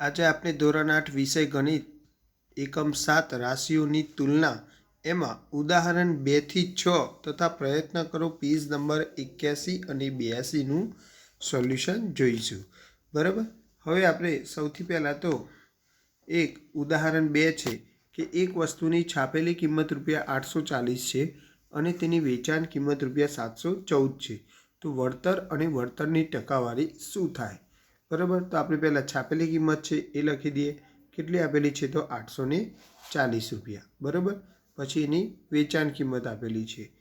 આજે આપણે ધોરણ આઠ વિષય ગણિત, એકમ સાત રાશિઓની તુલના, એમાં ઉદાહરણ બેથી છ તથા પ્રયત્ન કરો પીસ નંબર એક્યાસી અને બ્યાસીનું સોલ્યુશન જોઈશું. બરાબર? હવે આપણે સૌથી પહેલાં તો એક ઉદાહરણ બે છે કે એક વસ્તુની છાપેલી કિંમત રૂપિયા આઠસો ચાલીસ છે અને તેની વેચાણ કિંમત રૂપિયા સાતસો ચૌદ છે. તો વળતર અને વળતરની ટકાવારી શું થાય? બરાબર? તો આપણે પહેલાં છાપેલી કિંમત છે એ લખી દઈએ. કેટલી આપેલી છે તો આઠસો ચાલીસ રૂપિયા. બરાબર? પછી એની વેચાણ કિંમત આપેલી છે.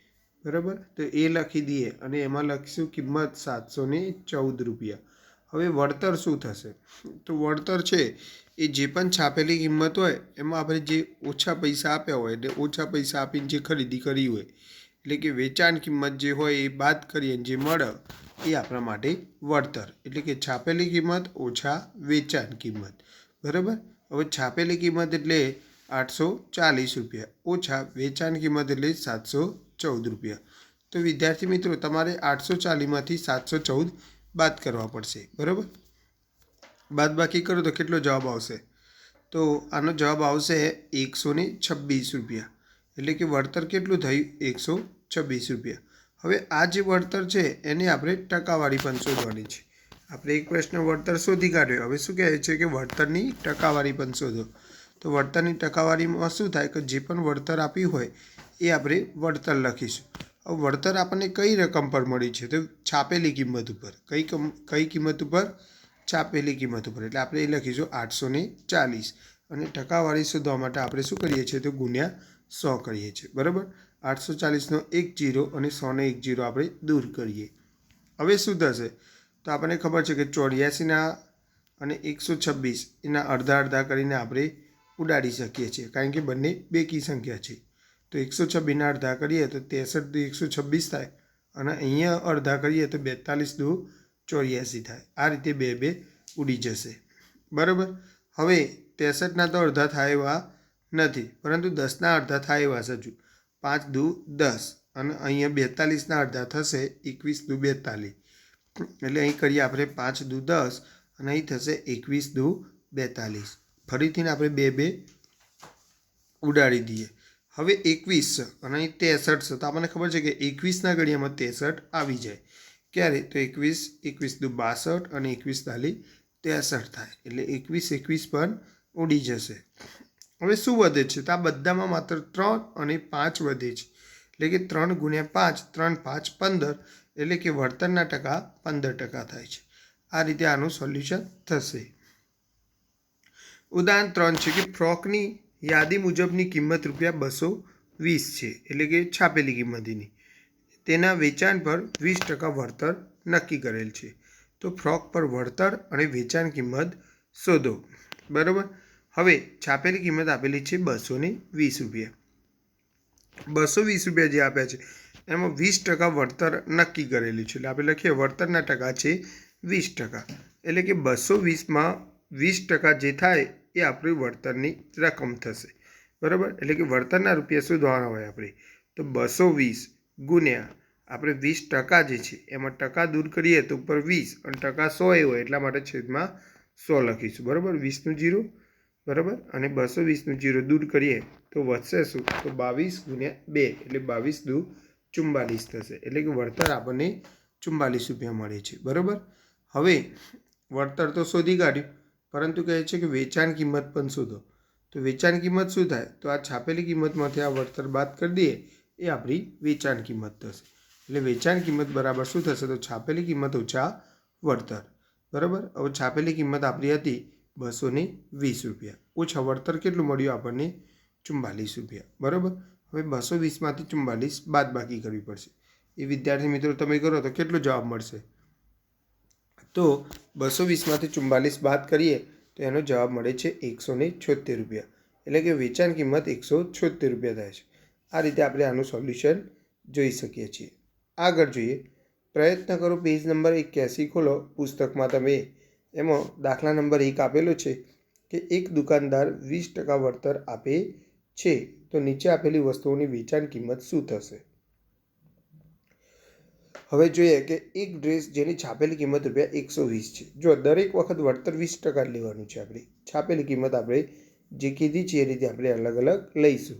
બરાબર? તો એ લખી દઈએ અને એમાં લખીશું કિંમત સાતસો ચૌદ રૂપિયા. હવે વળતર શું થશે? તો વળતર છે, એ જે પણ છાપેલી કિંમત હોય, એમાં આપણે જે ઓછા પૈસા આપ્યા હોય, એટલે ઓછા પૈસા આપીને જે ખરીદી કરી હોય એટલે કે વેચાણ કિંમત જે હોય એ બાદ કરીએ જે મળે, એ આપણા માટે વળતર. એટલે કે છાપેલી કિંમત ઓછા વેચાણ કિંમત. બરાબર? હવે છાપેલી કિંમત એટલે આઠસો ચાલીસ રૂપિયા. ઓછા વેચાણ કિંમત એટલે સાતસો ચૌદ રૂપિયા. તો વિદ્યાર્થી મિત્રો, તમારે આઠસો ચાલીસમાંથી સાતસો ચૌદ બાદ કરવા પડશે. બરાબર? બાદ બાકી કરો તો કેટલો જવાબ આવશે? તો આનો જવાબ આવશે એકસો ને છવ્વીસ રૂપિયા. એટલે કે વળતર કેટલું થયું? એકસો છવ્વીસ રૂપિયા. હવે આ જે વળતર છે, એને આપણે ટકાવારી પણ શોધવાની છે. આપણે એક પ્રશ્ન વળતર શોધી કાઢ્યો. હવે શું કહે છે કે વળતરની ટકાવારી પણ શોધો. તો વળતરની ટકાવારીમાં શું થાય કે જે પણ વળતર આપ્યું હોય, એ આપણે વળતર લખીશું. હવે વળતર આપણને કઈ રકમ પર મળી છે? તો છાપેલી કિંમત ઉપર. કઈ કમ, કઈ કિંમત ઉપર? છાપેલી કિંમત ઉપર. એટલે આપણે એ લખીશું આઠસો ને ચાલીસ. અને ટકાવારી શોધવા માટે આપણે શું કરીએ છીએ? તો ગુણ્યા સો કરીએ છીએ, બરાબર? આઠસો ચાલીસનો એક જીરો અને સોને એક જીરો આપણે દૂર કરીએ. હવે શું થશે? તો આપણને ખબર છે કે ચોર્યાસીના અને એકસો છવ્વીસ એના અડધા અડધા કરીને આપણે ઉડાડી શકીએ છીએ, કારણ કે બંને બેકી સંખ્યા છે. તો એકસો છવ્વીસના અડધા કરીએ તો ત્રેસઠ દુ એકસો છવ્વીસ થાય અને અહીંયા અડધા કરીએ તો બેતાલીસ દુ ચોર્યાસી થાય. આ રીતે બે બે ઉડી જશે. બરાબર? હવે ત્રેસઠના તો અડધા થાય એવા નથી, પરંતુ દસના અડધા થાય એવા સજુ પાંચ દુ દસ અને અહીંયા બેતાલીસના અડધા થશે, એકવીસ દુ બેતાલીસ. એટલે અહીં કરીએ આપણે પાંચ દુ દસ અને અહીં થશે એકવીસ દુ બેતાલીસ. ફરીથી આપણે બે બે ઉડાડી દઈએ. હવે એકવીસ અને અહીં ત્રેસઠ છે. તો આપણને ખબર છે કે એકવીસના ઘડિયામાં ત્રેસઠ આવી જાય. ક્યારે? તો એકવીસ એકવીસ દુ બાસઠ અને એકવીસ તાલી ત્રેસઠ થાય. એટલે એકવીસ એકવીસ પણ ઉડી જશે. હવે શું વધે છે? તો આ બધામાં માત્ર ત્રણ અને પાંચ વધે છે. એટલે કે ત્રણ ગુણ્યા પાંચ, ત્રણ પાંચ પંદર, એટલે કે વળતરના ટકા પંદર ટકા થાય છે. આ રીતે આનું સોલ્યુશન થશે. ઉદાહરણ ત્રણ છે કે ફ્રોકની યાદી મુજબની કિંમત રૂપિયા બસો વીસ છે, એટલે કે છાપેલી કિંમતની. તેના વેચાણ પર વીસ ટકા વળતર નક્કી કરેલ છે. તો ફ્રોક પર વળતર અને વેચાણ કિંમત શોધો. બરાબર? હવે છાપેલી કિંમત આપેલી છે બસોની વીસ રૂપિયા. બસો વીસ રૂપિયા જે આપ્યા છે, એમાં વીસ ટકા વળતર નક્કી કરેલું છે. એટલે આપણે લખીએ, વળતરના ટકા છે વીસ ટકા. એટલે કે બસો વીસમાં વીસ ટકા જે થાય એ આપણી વળતરની રકમ થશે. બરાબર? એટલે કે વળતરના રૂપિયા શોધવાના હોય આપણે? તો બસો વીસ ગુણ્યા આપણે વીસ ટકા જે છે, એમાં ટકા દૂર કરીએ તો ઉપર વીસ અને ટકા સો એ હોય, એટલા માટે છેદમાં સો લખીશું. બરાબર? વીસનું જીરો બરાબર? અને બસો વીસનું જીરો દૂર કરીએ તો વધશે શું? તો બાવીસ ગુણ્યા બે, એટલે બાવીસ દુ ચુમ્બાલીસ થશે. એટલે કે વળતર આપણને ચુમ્બાલીસ રૂપિયા મળે છે. બરાબર? હવે વળતર તો શોધી કાઢ્યું, પરંતુ કહે છે કે વેચાણ કિંમત પણ શોધો. તો વેચાણ કિંમત શું થાય? તો આ છાપેલી કિંમતમાંથી આ વળતર બાદ કરી દઈએ, એ આપણી વેચાણ કિંમત થશે. એટલે વેચાણ કિંમત બરાબર શું થશે? તો છાપેલી કિંમત ઓછા વળતર. બરાબર? હવે છાપેલી કિંમત આપણી હતી બસો ને વીસ રૂપિયા. ઓછા વળતર કેટલું મળ્યું આપણને? ચુમ્માલીસ રૂપિયા. બરાબર? હવે બસો વીસમાંથી ચુમ્માલીસ બાદ બાકી કરવી પડશે. એ વિદ્યાર્થી મિત્રો, તમે કરો તો કેટલો જવાબ મળશે? તો બસો વીસમાંથી ચુમ્માલીસ બાદ કરીએ તો એનો જવાબ મળે છે એકસો ને છોતેર રૂપિયા. એટલે કે વેચાણ કિંમત એકસો છોતેર રૂપિયા થાય છે. આ રીતે આપણે આનું સોલ્યુશન જોઈ શકીએ છીએ. આગળ જોઈએ. પ્રયત્ન કરો, પેજ નંબર એક્યાસી ખોલો. પુસ્તકમાં તમે એમાં દાખલા નંબર એક આપેલો છે કે એક દુકાનદાર વીસ ટકા વળતર આપે છે, તો નીચે આપેલી વસ્તુઓની વેચાણ કિંમત શું થશે? હવે જોઈએ કે એક ડ્રેસ જેની છાપેલી કિંમત રૂપિયા એકસો વીસ છે. જો દરેક વખત વળતર વીસ ટકા લેવાનું છે આપણે, છાપેલી કિંમત આપણે જે કીધી છે એ રીતે આપણે અલગ અલગ લઈશું.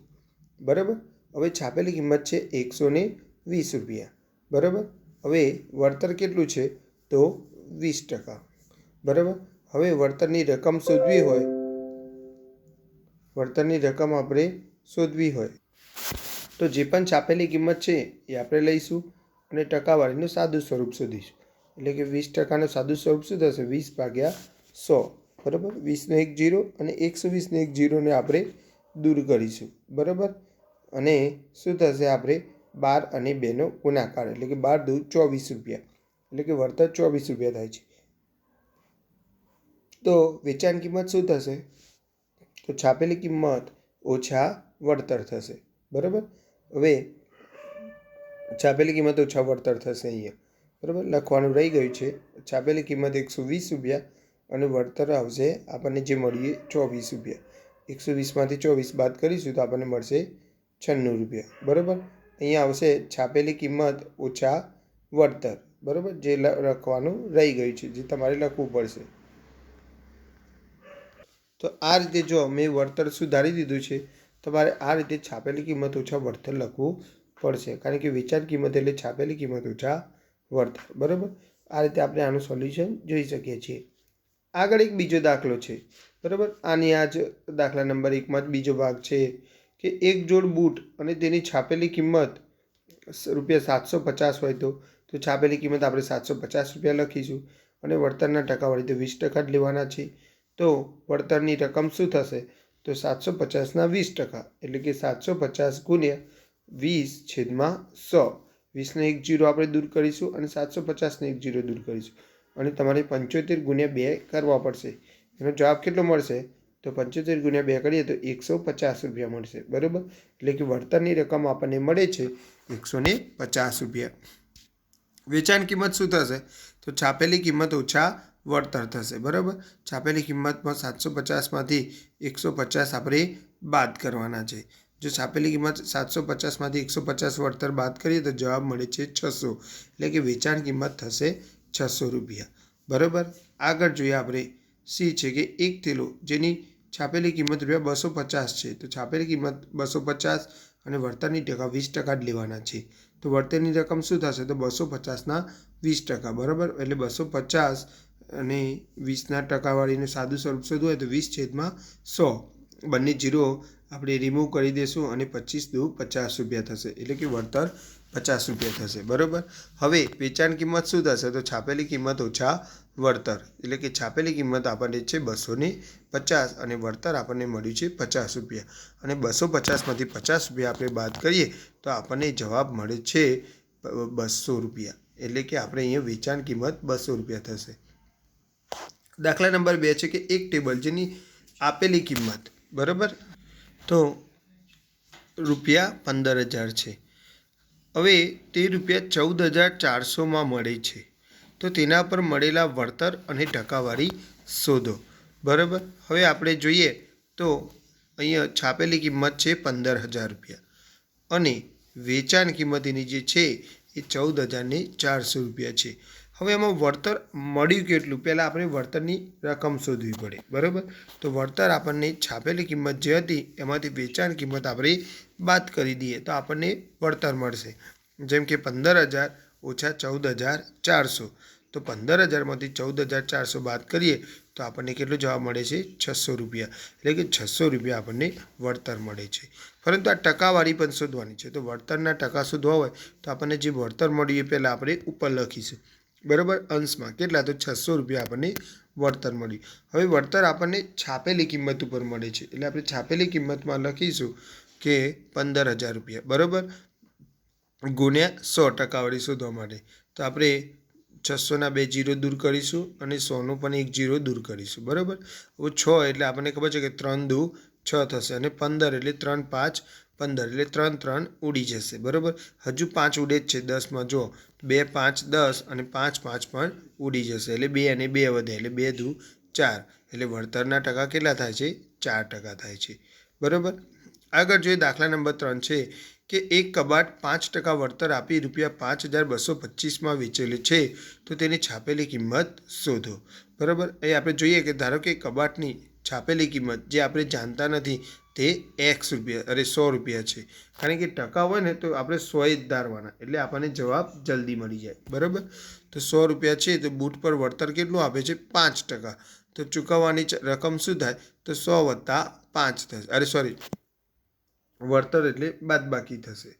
બરાબર? હવે છાપેલી કિંમત છે એકસો ને વીસ રૂપિયા. બરાબર? હવે વળતર કેટલું છે? તો વીસ ટકા. બરાબર? હવે વળતરની રકમ શોધવી હોય, વળતરની રકમ આપણે શોધવી હોય. તો જે પણ છાપેલી કિંમત છે એ આપણે લઈશું અને ટકાવારીનું સાદું સ્વરૂપ શોધીશું. એટલે કે વીસ ટકાનું સાદું સ્વરૂપ શું થશે? વીસ ભાગ્યા સો. બરાબર? વીસનો એક જીરો અને એકસો વીસનો એક જીરોને આપણે દૂર કરીશું. બરાબર? અને શું થશે? આપણે બાર અને બેનો ગુણાકાર, એટલે કે બાર દૂર ચોવીસ રૂપિયા. એટલે કે વળતર ચોવીસ રૂપિયા થાય છે. તો વેચાણ કિંમત શું થશે? તો છાપેલી કિંમત ઓછા વળતર થશે. બરાબર? હવે છાપેલી કિંમત ઓછા વળતર થશે અહીંયા. બરાબર? લખવાનું રહી ગયું છે. છાપેલી કિંમત એકસો વીસ રૂપિયા અને વળતર આવશે આપણને જે મળીએ ચોવીસ રૂપિયા. એકસો વીસમાંથી ચોવીસ બાદ કરીશું તો આપણને મળશે છન્નું રૂપિયા. બરાબર? અહીંયા આવશે છાપેલી કિંમત ઓછા વળતર. બરાબર? જે લખવાનું રહી ગયું છે, જે તમારે લખવું પડશે. તો આ રીતે જો મેં વળતર સુધારી દીધું છે તમારે આ રીતે છાપેલી કિંમત ઓછા વળતર લખવું પડશે. કારણ કે વેચાણ કિંમત એટલે છાપેલી કિંમત ઓછા વળતર. બરાબર? આ રીતે આપણે આનું સોલ્યુશન જોઈ શકીએ છીએ. આગળ એક બીજો દાખલો છે. બરાબર? આની આ જ દાખલા નંબર એકમાં જ બીજો ભાગ છે કે એક જોડ બૂટ અને તેની છાપેલી કિંમત રૂપિયા સાતસો પચાસ હોય તો તો છાપેલી કિંમત આપણે સાતસો પચાસ રૂપિયા લખીશું અને વળતરના ટકાવાળી તો વીસ ટકા જ લેવાના છે. તો વળતરની રકમ શું થશે? તો સાતસો પચાસના વીસ ટકા, એટલે કે સાતસો પચાસ ગુણ્યા વીસ છેદમાં સો. વીસને એક જીરો આપણે દૂર કરીશું અને સાતસો પચાસને એક જીરો દૂર કરીશું. અને તમારે પંચોતેર ગુણ્યા બે કરવા પડશે. એનો જવાબ કેટલો મળશે? તો પંચોતેર ગુણ્યા બે કરીએ તો એકસો પચાસ રૂપિયા મળશે. બરાબર? એટલે કે વળતરની રકમ આપણને મળે છે એકસો પચાસ રૂપિયા. વેચાણ કિંમત શું થશે? તો છાપેલી કિંમત ઓછા વળતર થશે, બરાબર? છાપેલી કિંમતમાં સાતસો પચાસમાંથી એકસો પચાસ આપણે બાદ કરવાના છે. જો છાપેલી કિંમત સાતસો પચાસમાંથી એકસો પચાસ વળતર બાદ કરીએ તો જવાબ મળે છે છસો. એટલે કે વેચાણ કિંમત થશે છસો રૂપિયા. બરાબર? આગળ જોઈએ આપણે સી છે કે એક થેલો જેની છાપેલી કિંમત રૂપિયા બસો પચાસ છે. તો છાપેલી કિંમત બસો પચાસ અને વળતરની ટકા વીસ ટકા જ લેવાના છે. તો વળતરની રકમ શું થશે? તો બસો પચાસના વીસ ટકા, બરાબર? એટલે બસો પચાસ અને વીસના ટકાવાળીનું સાદું સ્વરૂપ શોધવું હોય તો વીસ છેદમાં સો. બંને જીરો આપણે રિમૂવ કરી દઈશું અને પચીસ દુ પચાસ રૂપિયા થશે. એટલે કે વળતર પચાસ રૂપિયા થશે. બરાબર? હવે વેચાણ કિંમત શું થશે? તો છાપેલી કિંમત ઓછા વળતર. એટલે કે છાપેલી કિંમત આપણને છે બસો પચાસ અને વળતર આપણને મળ્યું છે પચાસ રૂપિયા. અને બસો પચાસમાંથી પચાસ રૂપિયા આપણે બાદ કરીએ તો આપણને જવાબ મળે છે બસો રૂપિયા. એટલે કે આપણે અહીંયા વેચાણ કિંમત બસો રૂપિયા થશે. દાખલા નંબર બે છે કે એક ટેબલ જેની આપેલી કિંમત, બરાબર? તો રૂપિયા પંદર હજાર છે. હવે તે રૂપિયા ચૌદ હજાર ચારસોમાં મળે છે. તો તેના પર મળેલા વળતર અને ટકાવારી શોધો, બરાબર? હવે આપણે જોઈએ તો અહીંયા છાપેલી કિંમત છે પંદર હજાર રૂપિયા અને વેચાણ કિંમત એની જે છે એ ચૌદ હજારને ચારસો રૂપિયા છે. હવે એમાં વળતર મળ્યું કેટલું? પહેલાં આપણે વળતરની રકમ શોધવી પડે, બરાબર? તો વળતર આપણને છાપેલી કિંમત જે હતી, એમાંથી વેચાણ કિંમત આપણે બાદ કરી દઈએ તો આપણને વળતર મળશે. જેમ કે પંદર હજાર ઓછા ચૌદ હજાર ચારસો. તો પંદર હજારમાંથી ચૌદ હજાર ચારસો બાદ કરીએ તો આપણને કેટલો જવાબ મળે છે? છસો રૂપિયા. એટલે કે છસો રૂપિયા આપણને વળતર મળે છે. પરંતુ આ ટકાવારી પણ શોધવાની છે. તો વળતરના ટકા શોધવા હોય તો આપણને જે વળતર મળ્યું એ પહેલાં આપણે ઉપર લખીશું. બરાબર? અંશમાં. કેટલા? તો છસો રૂપિયા આપણને વળતર મળ્યું. હવે વળતર આપણને છાપેલી કિંમત ઉપર મળે છે. એટલે આપણે છાપેલી કિંમતમાં લખીશું કે પંદર હજાર રૂપિયા. બરાબર? ગુણ્યા સો ટકાવાળી શોધવા માટે. તો આપણે છસોના બે જીરો દૂર કરીશું અને સોનું પણ એક જીરો દૂર કરીશું. બરાબર? હવે છ એટલે આપણને ખબર છે કે ત્રણ દુ છ થશે અને પંદર એટલે ત્રણ પાંચ પંદર એટલે ત્રણ ત્રણ ઉડી જશે, બરાબર? હજુ પાંચ ઉડે જ છે, દસમાં જો બે પાંચ દસ અને પાંચ પાંચ પણ ઉડી જશે, એટલે બે અને બે વધે, એટલે બે દુ ચાર, એટલે વળતરના ટકા કેટલા થાય છે? ચાર ટકા થાય છે, બરાબર? આગળ જોઈએ દાખલા નંબર ત્રણ છે કે એક કબાટ પાંચ ટકા વળતર આપી રૂપિયા પાંચ હજાર બસો પચીસમાં વેચેલું છે, તો તેની છાપેલી કિંમત શોધો, બરાબર? એ આપણે જોઈએ કે ધારો કે કબાટની છાપેલી કિંમત જે આપણે જાણતા નથી તે એક્સ રૂપિયા, અરે સો રૂપિયા છે. કારણ કે ટકા હોય ને તો આપણે સો જ ધારવાના. એટલે આપણને જવાબ જલ્દી મળી જાય. બરાબર? તો સો રૂપિયા છે તો બૂટ પર વળતર કેટલું આપે છે? પાંચ ટકા. તો ચૂકવવાની રકમ શું થાય? તો સો વત્તા પાંચ થશે. અરે સોરી, વળતર એટલે બાદબાકી થશે.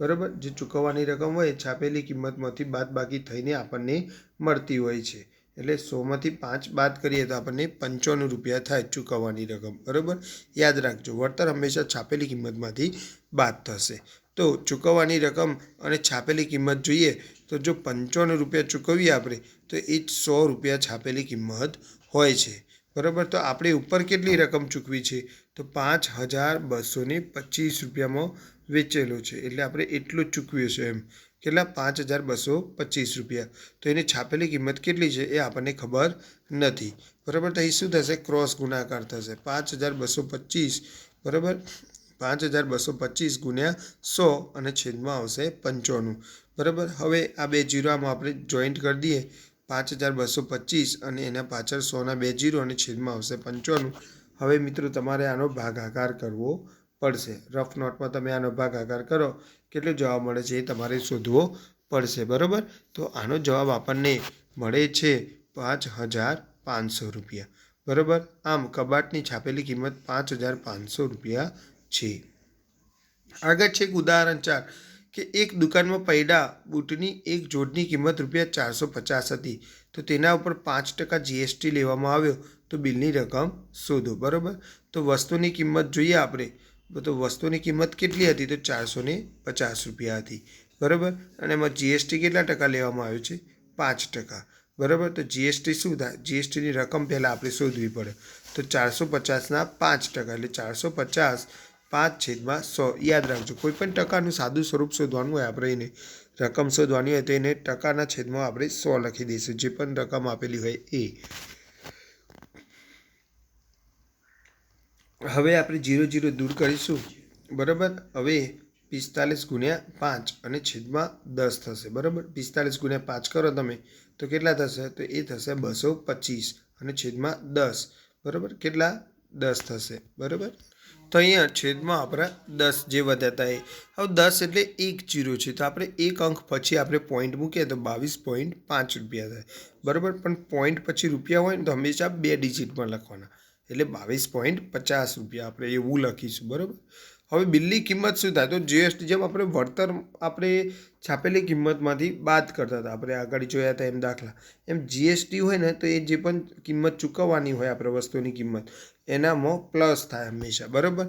બરાબર? જે ચૂકવવાની રકમ હોય એ છાપેલી કિંમતમાંથી બાદબાકી થઈને આપણને મળતી હોય છે. એટલે સોમાંથી પાંચ બાદ કરીએ તો આપણને પંચાણું રૂપિયા થાય ચૂકવવાની રકમ. બરાબર? યાદ રાખજો, વળતર હંમેશા છાપેલી કિંમતમાંથી બાદ થશે. તો ચૂકવવાની રકમ અને છાપેલી કિંમત જોઈએ તો જો પંચાણું રૂપિયા ચૂકવીએ આપણે, તો એ જ સો રૂપિયા છાપેલી કિંમત હોય છે. બરાબર? તો આપણે ઉપર કેટલી રકમ ચૂકવી છે? તો પાંચ હજાર બસો પચીસ રૂપિયામાં વેચેલો છે. એટલે આપણે એટલું ચૂકવ્યું છે એમ. કેટલા? પાંચ હજાર બસો પચીસ રૂપિયા. તો એની છાપેલી કિંમત કેટલી છે એ આપણને ખબર નથી. બરાબર? તો અહીં શું થશે? ક્રોસ ગુણાકાર થશે. પાંચ હજાર બસો પચીસ. બરાબર? પાંચ હજાર બસો પચીસ ગુણ્યા સો અને છેદમાં આવશે પંચાણું બરાબર? હવે આ બે જીરોમાં આપણે જોઈન્ટ કરી દઈએ. પાંચ હજાર બસો પચીસ અને એના પાછળ સોના બે જીરો અને છેદમાં આવશે પંચાણું હવે મિત્રો તમારે આનો ભાગાકાર કરવો પડશે. રફ નોટમાં તમે આનો ભાગાકાર કરો. કેટલો જવાબ મળે છે એ તમારે શોધવો પડશે, બરાબર? તો આનો જવાબ આપણને મળે છે પાંચ હજાર પાંચસો રૂપિયા, બરાબર? આમ કબાટની છાપેલી કિંમત પાંચ હજાર પાંચસો રૂપિયા છે. આગળ છે એક ઉદાહરણ ચાર, કે એક દુકાનમાં પૈડા બૂટની એક જોડની કિંમત રૂપિયા ચારસો પચાસ હતી, તો તેના ઉપર પાંચ ટકા જીએસટી લેવામાં આવ્યો, તો બિલની રકમ શોધો, બરાબર? તો વસ્તુની કિંમત જોઈએ આપણે તો વસ્તુની કિંમત કેટલી હતી? તો ચારસો પચાસ રૂપિયા હતી. બરાબર? અને એમાં જીએસટી કેટલા ટકા લેવામાં આવ્યો છે? પાંચ ટકા. બરાબર? તો જીએસટી શું થાય? જીએસટીની રકમ પહેલાં આપણે શોધવી પડે. તો ચારસો પચાસના પાંચ ટકા એટલે ચારસો પચાસ પાંચ છેદમાં સો. યાદ રાખજો, કોઈ પણ ટકાનું સાદું સ્વરૂપ શોધવાનું હોય આપણે એને, રકમ શોધવાની હોય તો એને ટકાના છેદમાં આપણે સો લખી દઈશું. જે પણ રકમ આપેલી હોય એ. હવે આપણે જીરો જીરો દૂર કરીશું. બરાબર? હવે પિસ્તાલીસ ગુણ્યા પાંચ અને છેદમાં દસ થશે. બરાબર? પિસ્તાલીસ ગુણ્યા પાંચ કરો તમે, તો કેટલા થશે? તો એ થશે બસો પચીસ અને છેદમાં દસ. બરાબર? કેટલા? દસ થશે. બરાબર? તો અહીંયા છેદમાં આપણા દસ જે વધ્યા હતા એ. હવે દસ એટલે એક જીરો છે. તો આપણે એક અંક પછી આપણે પોઈન્ટ મૂકીએ તો બાવીસ પોઈન્ટ પાંચ રૂપિયા થાય. બરાબર? પણ પોઈન્ટ પછી રૂપિયા હોય ને તો હંમેશા બે ડિજિટમાં લખવાના. એટલે બાવીસ પોઈન્ટ પચાસ રૂપિયા આપણે એવું લખીશું, બરાબર? હવે બિલની કિંમત શું થાય? તો જીએસટી જેમ આપણે વળતર, આપણે છાપેલી કિંમતમાંથી બાદ કરતા હતા, આપણે આગળ જોયા હતા એમ દાખલા. એમ જીએસટી હોય ને, તો એ જે પણ કિંમત ચૂકવવાની હોય, આપણે વસ્તુની કિંમત, એનામાં પ્લસ થાય હંમેશા, બરાબર?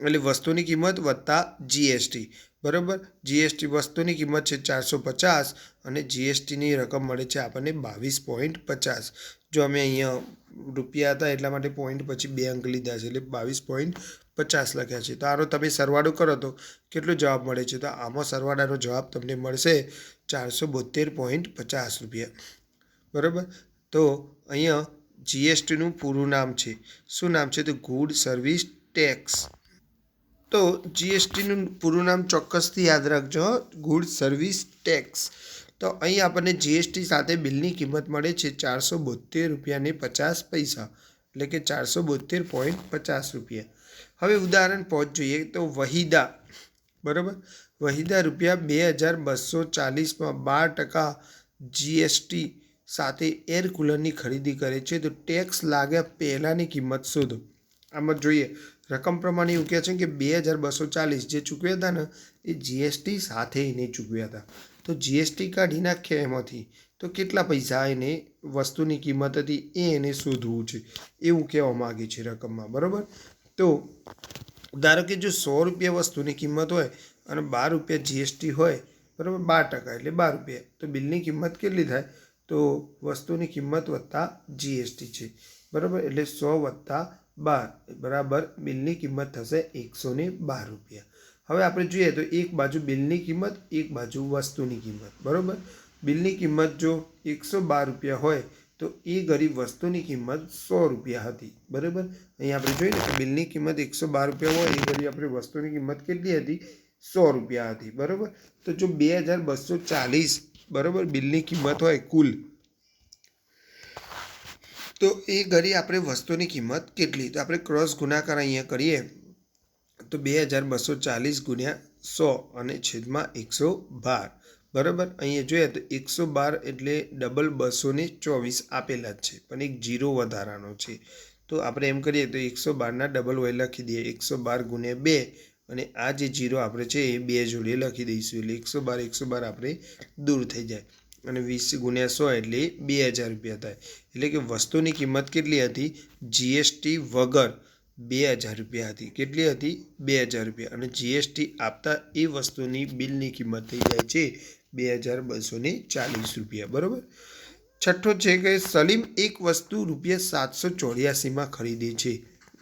એટલે વસ્તુની કિંમત વત્તા જીએસટી બરાબર? જીએસટી વસ્તુની કિંમત છે ચારસો પચાસ અને જીએસટીની રકમ મળે છે આપણને બાવીસ પોઈન્ટ પચાસ. જો અમે અહીંયા રૂપિયા હતા એટલા માટે પોઈન્ટ પછી બે અંક લીધા છે, એટલે બાવીસ પોઈન્ટ પચાસ લખ્યા છે. તો આનો તમે સરવાળો કરો તો કેટલો જવાબ મળે છે? તો આમાં સરવાળાનો જવાબ તમને મળશે ચારસો બોતેર પોઈન્ટ પચાસ રૂપિયા. બરાબર? તો અહીંયા જીએસટીનું પૂરું નામ છે. શું નામ છે? તો ગુડ સર્વિસ ટેક્સ તો જીએસટીનું પૂરું નામ ચોક્કસથી યાદ રાખજો ગુડ સર્વિસ ટેક્સ તો અહીં આપણને જીએસટી સાથે બિલની કિંમત મળે છે ચારસો બોતેર રૂપિયાને પચાસ પૈસા, એટલે કે ચારસો બોતેર પોઈન્ટ પચાસ રૂપિયા. હવે ઉદાહરણ પાંચ જોઈએ તો વહીદા, બરાબર? વહીદા રૂપિયા બે હજાર બસો ચાલીસમાં બાર ટકા જીએસટી સાથે એર કુલરની ખરીદી કરે છે. તો ટેક્સ લાગ્યા પહેલાંની કિંમત શોધો. આમાં જોઈએ, રકમ પ્રમાણે એવું કહે છે કે બે હજાર બસો ચાલીસ જે ચૂકવ્યા હતા ને, એ જીએસટી સાથે એને ચૂકવ્યા હતા. તો જીએસટી કાઢી નાખ્યા એમાંથી. તો કેટલા પૈસા એને, વસ્તુની કિંમત હતી એ એને શોધવું છે. એવું કહેવા માગે છે રકમમાં, બરાબર? તો ધારો કે જો સો રૂપિયા વસ્તુની કિંમત હોય અને બાર રૂપિયા જીએસટી હોય, બરાબર? બાર ટકા એટલે બાર રૂપિયા. તો બિલની કિંમત કેટલી થાય? તો વસ્તુની કિંમત વત્તા જીએસટી છે. બરાબર? એટલે સો વત્તા બાર, બરાબર? બિલની કિંમત થશે એકસો બાર રૂપિયા. હવે આપણે જોઈએ તો એક બાજુ બિલની કિંમત, એક બાજુ વસ્તુની કિંમત, બરાબર? બિલની કિંમત જો એકસો બાર રૂપિયા હોય તો એ ગરીબ વસ્તુની કિંમત સો રૂપિયા હતી, બરાબર? અહીંયા આપણે જોઈએ કે બિલની કિંમત એકસો બાર રૂપિયા હોય, એ ગરીબ આપણે વસ્તુની કિંમત કેટલી હતી? સો રૂપિયા હતી, બરાબર? તો જો બે હજાર બસો ચાલીસ, બરાબર, બિલની કિંમત હોય કુલ, તો એ ઘડી આપણે વસ્તુની કિંમત કેટલી? તો આપણે ક્રોસ ગુણાકાર અહીંયા કરીએ. તો બે હજાર બસો ચાલીસ ગુણ્યા સો અને છેદમાં એકસો બાર. બરાબર? અહીંયા જોઈએ તો એકસો બાર એટલે ડબલ બસોને ચોવીસ આપેલા જ છે, પણ એક જીરો વધારાનો છે. તો આપણે એમ કરીએ તો એકસો બારના ડબલ હોય લખી દઈએ, એકસો બાર ગુણ્યા બે, અને આ જે જીરો આપણે છે એ બે જોડે લખી દઈશું, એટલે એકસો બાર એકસો બાર આપણે દૂર થઈ જાય. અને વીસ ગુણ્યા સો એટલે બે હજાર રૂપિયા થાય. એટલે કે વસ્તુની કિંમત કેટલી હતી? જીએસટી વગર બે હજાર રૂપિયા હતી. કેટલી હતી? બે હજાર રૂપિયા. અને જીએસટી આપતા એ વસ્તુની બિલની કિંમત થઈ જાય છે બે હજાર બસો ને ચાલીસ રૂપિયા. બરાબર? છઠ્ઠો છે કે સલીમ એક વસ્તુ રૂપિયા સાતસો ચોર્યાસીમાં ખરીદે છે,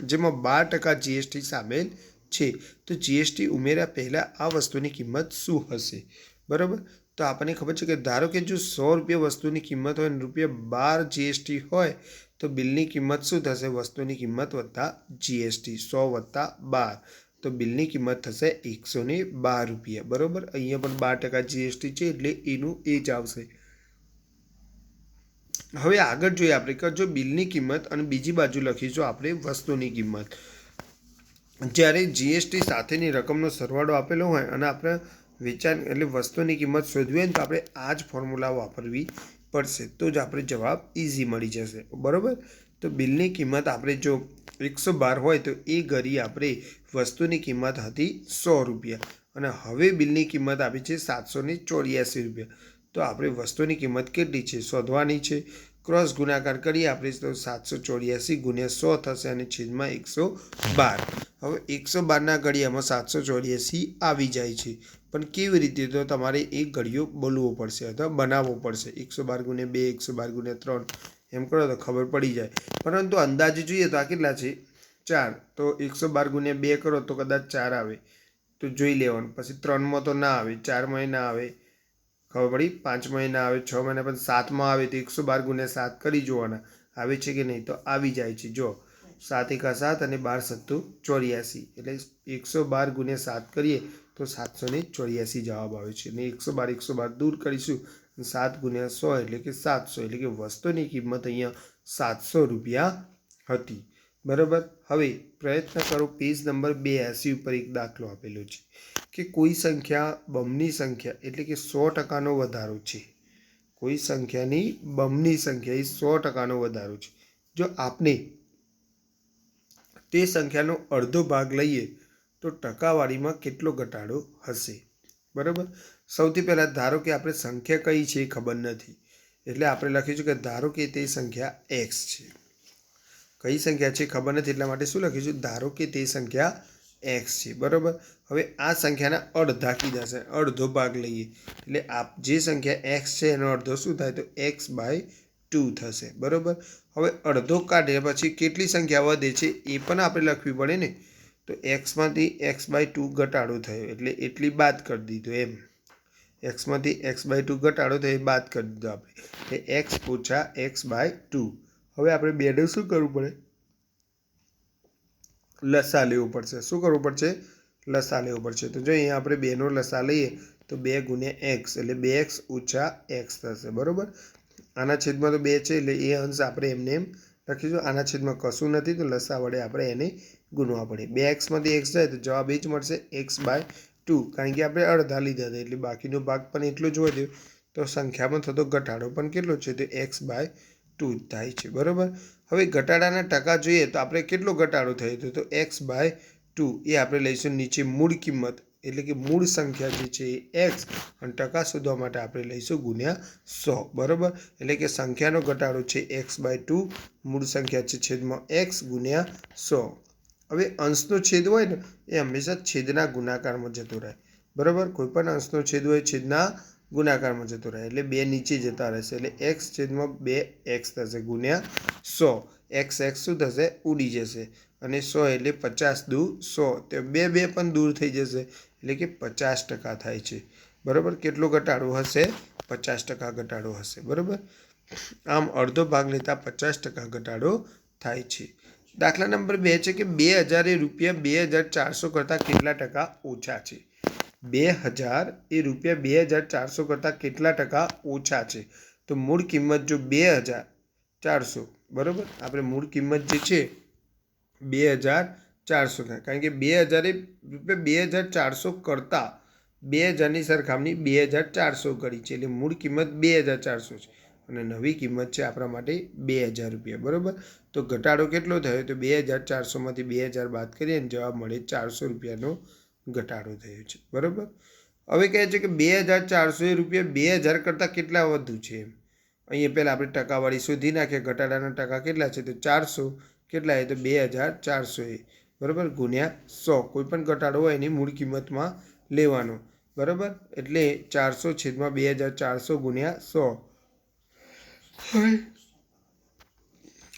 જેમાં બાર ટકા જીએસટી સામેલ છે. તો જીએસટી ઉમેર્યા પહેલાં આ વસ્તુની કિંમત શું હશે? બરાબર? તો આપણને ખબર છે કે ધારો કે જો સો રૂપિયા વસ્તુની કિંમત હોય અને રૂપિયા બાર જીએસટી હોય તો બિલની કિંમત શું થશે? વસ્તુની કિંમત વત્તા જીએસટી સો વત્તા બાર. તો બિલની કિંમત થશે એકસો ને બાર રૂપિયા. બરાબર? અહીંયા પણ બાર ટકા જીએસટી છે એટલે એનું એ જ આવશે. હવે આગળ જોઈએ આપણે કે જો બિલની કિંમત અને બીજી બાજુ લખીશું આપણે વસ્તુની કિંમત. જ્યારે જીએસટી સાથેની રકમનો સરવાળો આપેલો હોય અને આપણે વેચાણ એટલે વસ્તુની કિંમત શોધવી હોય તો આપણે આ જ ફોર્મ્યુલા વાપરવી પડશે, તો જ આપણે જવાબ ઇઝી મળી જશે. બરાબર? તો બિલની કિંમત આપણે જો એકસો બાર હોય, તો એ ઘડી આપણે વસ્તુની કિંમત હતી સો રૂપિયા. અને હવે બિલની કિંમત આપી છે સાતસો ચોર્યાસી રૂપિયા. તો આપણે વસ્તુની કિંમત કેટલી છે? શોધવાની છે. ક્રોસ ગુણાકાર કરીએ, આપણે તો સાતસો ચોર્યાસી ગુણ્યા સો થશે અને છેદમાં એકસો બાર. હવે એકસો બારના ઘડિયામાં સાતસો ચોર્યાસી આવી જાય છે. પણ કેવી રીતે તો તમારે એ ઘડિયો બોલવો પડશે અથવા બનાવવો પડશે? એકસો બાર ગુણ્યા બે, એકસો બાર ગુણ્યા ત્રણ, એમ કરો તો ખબર પડી જાય. પરંતુ અંદાજે જોઈએ તો આ કેટલા છે? ચાર. તો એકસો બાર ગુણ્યા બે કરો તો કદાચ ચાર આવે. તો જોઈ લેવાનું. પછી ત્રણમાં તો ના આવે. ચારમાં ના આવે. ખબર પડી? પાંચ મહિના આવે, છ મહિના પછી સાતમાં આવે તો એકસો બાર ગુણ્યા સાત કરી જોવાના. આવે છે કે નહીં? તો આવી જાય છે. જો, સાત એકા સાત અને બાર સત્તુ ચોર્યાસી. એટલે એકસો બાર ગુણ્યા સાત કરીએ તો સાતસો ને ચોર્યાસી જવાબ આવે છે. અને એકસો બાર એકસો બાર દૂર કરીશું સાત ગુણ્યા સો એટલે કે સાતસો. એટલે કે વસ્તુની કિંમત અહીંયા સાતસો રૂપિયા હતી. બરાબર? હવે પ્રયત્ન કરો. પેજ નંબર બે એંસી ઉપર એક દાખલો આપેલો છે. કે કોઈ સંખ્યા બમની સંખ્યા એટલે કે સો ટકાનો વધારો છે. કોઈ સંખ્યાની બમની સંખ્યા એ સો ટકાનો વધારો છે. જો આપણે તે સંખ્યાનો અડધો ભાગ લઈએ, તો ટકાવારીમાં કેટલો ઘટાડો હશે? બરાબર? સૌથી પહેલાં ધારો કે આપણે સંખ્યા કઈ છે એ ખબર નથી. એટલે આપણે લખીશું કે ધારો કે તે સંખ્યા એક્સ છે. કઈ સંખ્યા છે ખબર નથી, એટલા માટે શું લખીશું? ધારો કે તે સંખ્યા એક્સ છે, બરાબર? હવે આ સંખ્યાના અડધા કીધા છે અડધો ભાગ લઈએ. એટલે આપ જે સંખ્યા એક્સ છે, એનો અડધો શું થાય? તો એક્સ બાય ટુ થશે, બરાબર? હવે અડધો કાઢ્યા પછી કેટલી સંખ્યા વધે છે, એ પણ આપણે લખવી પડે ને? તો એક્સમાંથી એક્સ બાય ટુ ઘટાડો થયો, એટલે એટલી બાદ કરી દીધો એમ. એક્સમાંથી એક્સ બાય ટુ ઘટાડો થયો, એ બાદ કરી દીધો આપણે. એટલે એક્સ ઓછા એક્સ બાય ટુ. હવે આપણે બેને શું કરવું પડે? લસા લેવું પડશે. શું કરવું પડશે? લસા લેવું પડશે. તો જો અહીંયા આપણે બેનો લસા લઈએ, તો બે ગુણ્યા એક્સ એટલે બે એક્સ ઓછા એક્સ થશે. બરાબર? આના છેદમાં તો બે છે, એટલે એ અંશ આપણે એમને એમ લખીશું. આના છેદમાં કશું નથી, તો લસા વડે આપણે એને ગુણવા પડે. બે એક્સમાંથી એક્સ જાય, તો જવાબ એ જ મળશે એક્સ બાય ટુ કારણ કે આપણે અડધા લીધા હતા, એટલે બાકીનો ભાગ પણ એટલો જ વધ્યો તો સંખ્યામાં થતો ઘટાડો પણ કેટલો છે? તો એક્સ બાય ટુ થાય છે. બરાબર? હવે ઘટાડાના ટકા જોઈએ તો આપણે કેટલો ઘટાડો થયો હતો? તો એક્સ બાય ટુ એ આપણે લઈશું નીચે મૂળ કિંમત, એટલે કે મૂળ સંખ્યા જે છે એ એક્સ, અને ટકા શોધવા માટે આપણે લઈશું ગુણ્યા સો, બરાબર? એટલે કે સંખ્યાનો ઘટાડો છે એક્સ બાય ટુ, મૂળ સંખ્યા છે છેદમાં એક્સ ગુણ્યા સો. હવે અંશનો છેદ હોય ને, એ હંમેશા છેદના ગુણાકારમાં જતો રહે. બરાબર? કોઈપણ અંશનો છેદ હોય છેદના ગુણાકારમાં જતો રહે, એટલે બે નીચે જતા રહેશે, એટલે એક્સ છેદમાં બે એક્સ થશે ગુણ્યા સો. એક્સ એક્સ શું થશે? ઉડી જશે. અને સો એટલે પચાસ દૂર સો. તો બે બે પણ દૂર થઈ જશે, એટલે કે પચાસ ટકા થાય છે. બરાબર? કેટલો ઘટાડો હશે? પચાસ ટકા ઘટાડો હશે. બરાબર? આમ અડધો ભાગ લેતા પચાસ ટકા ઘટાડો થાય છે. દાખલા નંબર બે છે કે બે હજારે રૂપિયા બે હજાર ચારસો કરતાં કેટલા ટકા ઓછા છે? બે હજાર એ રૂપિયા બે હજાર ચારસો કરતાં કેટલા ટકા ઓછા છે તો મૂળ કિંમત જો બે હજાર ચારસો બરાબર આપણે મૂળ કિંમત જે છે બે હજાર ચારસો કારણ કે બે હજાર એ રૂપિયા બે હજાર ચારસો કરતાં બે હજારની સરખામણી બે હજાર ચારસો કરી છે એટલે મૂળ કિંમત બે હજાર ચારસો છે અને નવી કિંમત છે આપણા માટે બે હજાર રૂપિયા બરાબર તો ઘટાડો કેટલો થયો તો બે હજાર ચારસોમાંથી બે હજાર બાદ કરીએ અને જવાબ મળે ચારસો રૂપિયાનો ઘટાડો થયો છે. બરાબર? હવે કહે છે કે બે હજાર ચારસો એ રૂપિયા બે હજાર કરતાં કેટલા વધુ છે એમ? અહીંયા પહેલાં આપણે ટકાવાળી શોધી નાખીએ ઘટાડાના ટકા કેટલા છે? તો ચારસો. કેટલા એ તો બે હજાર ચારસો એ બરાબર? ગુણ્યા સો. કોઈ પણ ઘટાડો હોય એની મૂળ કિંમતમાં લેવાનો. બરાબર? એટલે ચારસો છેદમાં બે હજાર ચારસો ગુણ્યા સો.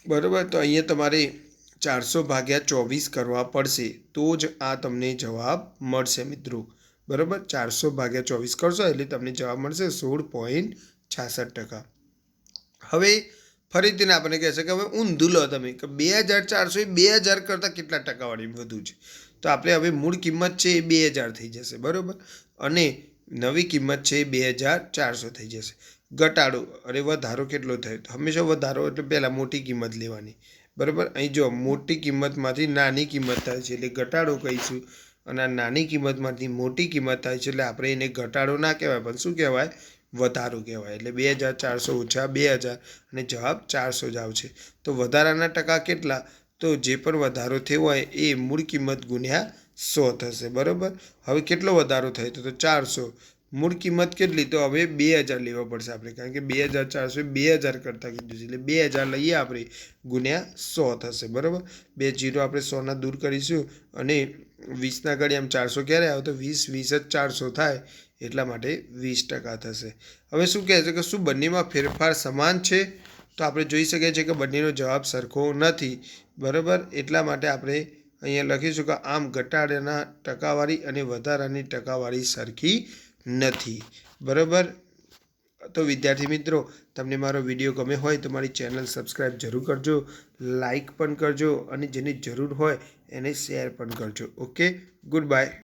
બરાબર? તો અહીંયા તમારે ચારસો ભાગ્યા ચોવીસ કરવા પડશે, તો જ આ તમને જવાબ મળશે મિત્રો. બરાબર? ચારસો ભાગ્યા ચોવીસ કરશો એટલે તમને જવાબ મળશે સોળ પોઈન્ટ છાસઠ ટકા. હવે ફરીથી આપણને કહેશે કે હવે ઊંધું લો તમે, કે બે હજાર ચારસો એ બે હજાર કરતાં કેટલા ટકાવાળી વધુ છે? તો આપણે હવે મૂળ કિંમત છે એ બે હજાર થઈ જશે, બરાબર? અને નવી કિંમત છે એ બે હજાર ચારસો થઈ જશે. ઘટાડો, અરે વધારો કેટલો થયો? તો હંમેશા વધારો એટલે પહેલાં મોટી કિંમત લેવાની. બરાબર? અહીં જો, મોટી કિંમતમાંથી નાની કિંમત થાય છે, એટલે ઘટાડો કહીશું. અને આ નાની કિંમતમાંથી મોટી કિંમત થાય છે, એટલે આપણે એને ઘટાડો ના કહેવાય, પણ શું કહેવાય? વધારો કહેવાય. એટલે બે હજાર ચારસો ઓછા બે હજાર, અને જવાબ ચારસો જ આવશે. તો વધારાના ટકા કેટલા? તો જે પણ વધારો થયો હોય, એ મૂળ કિંમત ગુણ્યા સો થશે. બરાબર? હવે કેટલો વધારો થયો તો? ચારસો. મૂળ કિંમત કેટલી? તો હવે બે હજાર લેવા પડશે આપણે. કારણ કે બે હજાર ચારસો બે હજાર કરતાં કીધું છે. એટલે બે હજાર લઈએ આપણે, ગુણ્યા સો થશે. બરાબર? બે જીરો આપણે સોના દૂર કરીશું અને વીસના ઘડી આમ ચારસો ક્યારે આવે તો વીસ વીસ જ ચારસો થાય, એટલા માટે વીસ ટકા થશે. હવે શું કહે છે કે શું બંનેમાં ફેરફાર સમાન છે? તો આપણે જોઈ શકીએ છીએ કે બંનેનો જવાબ સરખો નથી. બરાબર? એટલા માટે આપણે અહીંયા લખીશું કે આમ ઘટાડાના ટકાવારી અને વધારાની ટકાવારી સરખી નથી. બરાબર? તો વિદ્યાર્થી મિત્રો, તમને મારો વીડિયો ગમે હોય તો મારી ચેનલ સબસ્ક્રાઈબ જરૂર કરજો, લાઈક પણ કરજો અને જેની જરૂર હોય એને શેર પણ કરજો. ઓકે? Good bye.